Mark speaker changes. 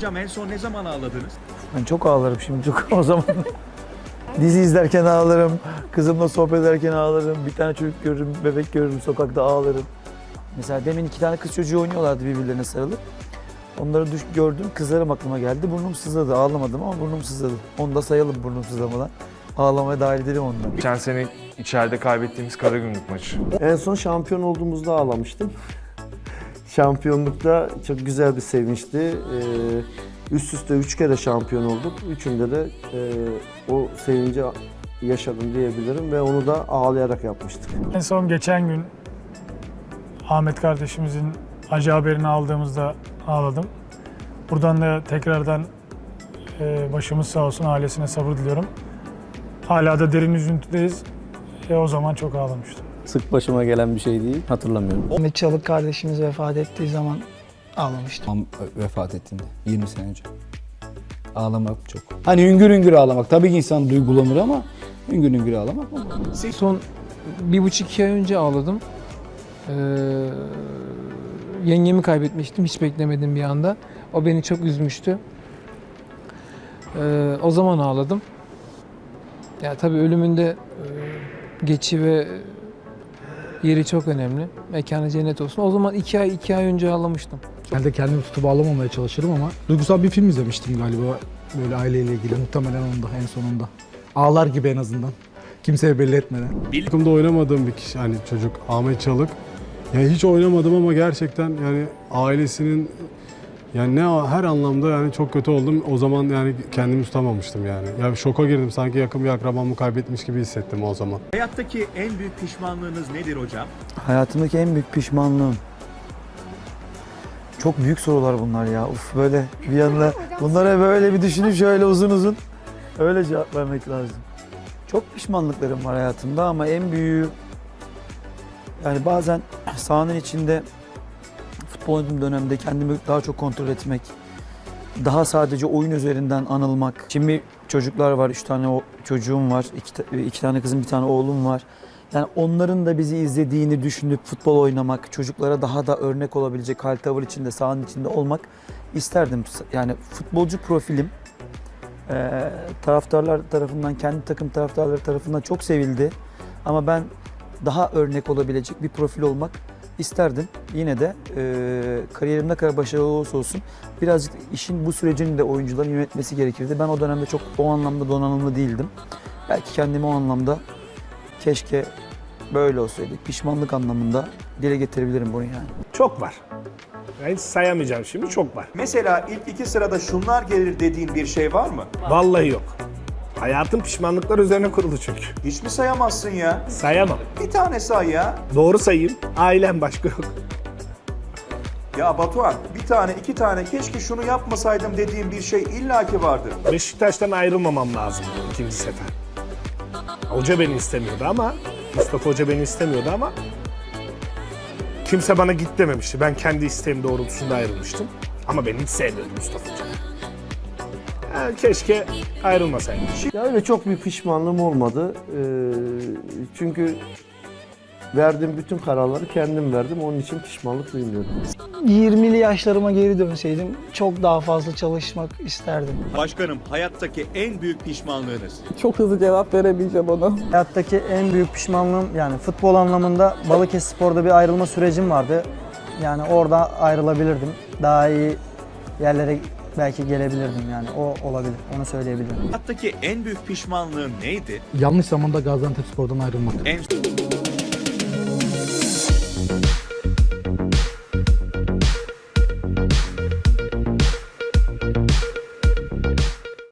Speaker 1: Hocam en son ne zaman ağladınız?
Speaker 2: Ben çok ağlarım şimdi çok o zaman. Dizi izlerken ağlarım, kızımla sohbet ederken ağlarım, bir tane çocuk görürüm, bebek görürüm, sokakta ağlarım. Mesela demin iki tane kız çocuğu oynuyorlardı birbirlerine sarılıp. Onları düş, gördüm, kızlarım aklıma geldi. Burnum sızladı, ağlamadım ama burnum sızladı. Onu da sayalım burnum sızlamadan. Ağlamaya dahil edelim ondan.
Speaker 3: Geçen sene içeride kaybettiğimiz Karagümrük maçı.
Speaker 4: En son şampiyon olduğumuzda ağlamıştım. Şampiyonlukta çok güzel bir sevinçti. Ee, üst üste üç kere şampiyon olduk. Üçünde de e, o sevinci yaşadım diyebilirim ve onu da ağlayarak yapmıştık.
Speaker 5: En son geçen gün Ahmet kardeşimizin acı haberini aldığımızda ağladım. Buradan da tekrardan e, başımız sağ olsun ailesine sabır diliyorum. Hala da derin üzüntüdeyiz. E, o zaman çok ağlamıştım.
Speaker 6: Sık başıma gelen bir şey değil. Hatırlamıyorum.
Speaker 7: Ahmet Çalık kardeşimiz vefat ettiği zaman ağlamıştım.
Speaker 6: Tam vefat ettiğinde 20 sene önce. Ağlamak çok. Hani hüngür hüngür ağlamak. Tabii ki insan duygulanır ama hüngür hüngür ağlamak.
Speaker 8: Son bir buçuk iki ay önce ağladım. Ee, yengemi kaybetmiştim hiç beklemedim bir anda. O beni çok üzmüştü. Ee, o zaman ağladım. Ya tabii ölümünde e, geçi ve yeri çok önemli. Mekanı cennet olsun. O zaman iki ay iki ay önce ağlamıştım.
Speaker 9: Genelde kendimi tutup ağlamamaya çalışırım ama duygusal bir film izlemiştim galiba böyle aileyle ilgili muhtemelen onda en sonunda. Ağlar gibi en azından. Kimseye belli etmeden.
Speaker 10: Takımda oynamadığım bir kişi hani çocuk Ahmet Çalık. Yani hiç oynamadım ama gerçekten yani ailesinin yani ne her anlamda yani çok kötü oldum. O zaman yani kendimi tutamamıştım yani. Ya şoka girdim sanki yakın bir akrabamı kaybetmiş gibi hissettim o zaman.
Speaker 1: Hayattaki en büyük pişmanlığınız nedir hocam?
Speaker 2: Hayatımdaki en büyük pişmanlığım. Çok büyük sorular bunlar ya. Uf böyle bir yanına bunlara böyle bir düşünüp şöyle uzun uzun öyle cevap vermek lazım. Çok pişmanlıklarım var hayatımda ama en büyüğü yani bazen sahanın içinde futbol oynadığım dönemde kendimi daha çok kontrol etmek, daha sadece oyun üzerinden anılmak. Şimdi çocuklar var, üç tane çocuğum var, iki, iki tane kızım, bir tane oğlum var. Yani onların da bizi izlediğini düşünüp futbol oynamak, çocuklara daha da örnek olabilecek hal tavır içinde, sahanın içinde olmak isterdim. Yani futbolcu profilim eee, taraftarlar tarafından, kendi takım taraftarları tarafından çok sevildi. Ama ben daha örnek olabilecek bir profil olmak isterdim. Yine de eee kariyerim ne kadar başarılı olursa olsun birazcık işin bu sürecini de oyuncuların yönetmesi gerekirdi. Ben o dönemde çok o anlamda donanımlı değildim. Belki kendimi o anlamda keşke böyle olsaydı. Pişmanlık anlamında dile getirebilirim bunu yani.
Speaker 11: Çok var. Ben hiç sayamayacağım şimdi çok var.
Speaker 1: Mesela ilk iki sırada şunlar gelir dediğin bir şey var mı?
Speaker 11: Vallahi yok. Hayatım pişmanlıklar üzerine kurulu çünkü.
Speaker 1: Hiç mi sayamazsın ya?
Speaker 11: Sayamam.
Speaker 1: Bir tane say ya.
Speaker 11: Doğru sayayım. Ailem başka yok.
Speaker 1: Ya Batuhan bir tane iki tane keşke şunu yapmasaydım dediğin bir şey illaki vardır.
Speaker 11: Beşiktaş'tan ayrılmamam lazım ikinci sefer. Hoca beni istemiyordu ama Mustafa Hoca beni istemiyordu ama kimse bana git dememişti. Ben kendi isteğim doğrultusunda ayrılmıştım. Ama beni hiç sevmiyordu Mustafa Hoca. Keşke ayrılmasaydım.
Speaker 4: Ya öyle çok bir pişmanlığım olmadı. Ee, çünkü verdiğim bütün kararları kendim verdim. Onun için pişmanlık duymuyorum.
Speaker 7: 20'li yaşlarıma geri dönseydim çok daha fazla çalışmak isterdim.
Speaker 1: Başkanım hayattaki en büyük pişmanlığınız.
Speaker 8: Çok hızlı cevap verebileceğim ona.
Speaker 2: Hayattaki en büyük pişmanlığım yani futbol anlamında Balıkesirspor'da bir ayrılma sürecim vardı. Yani orada ayrılabilirdim. Daha iyi yerlere belki gelebilirdim yani. O olabilir. Onu söyleyebilirim.
Speaker 1: Hayattaki en büyük pişmanlığın neydi?
Speaker 9: Yanlış zamanda Gaziantep Spor'dan ayrılmak.
Speaker 1: En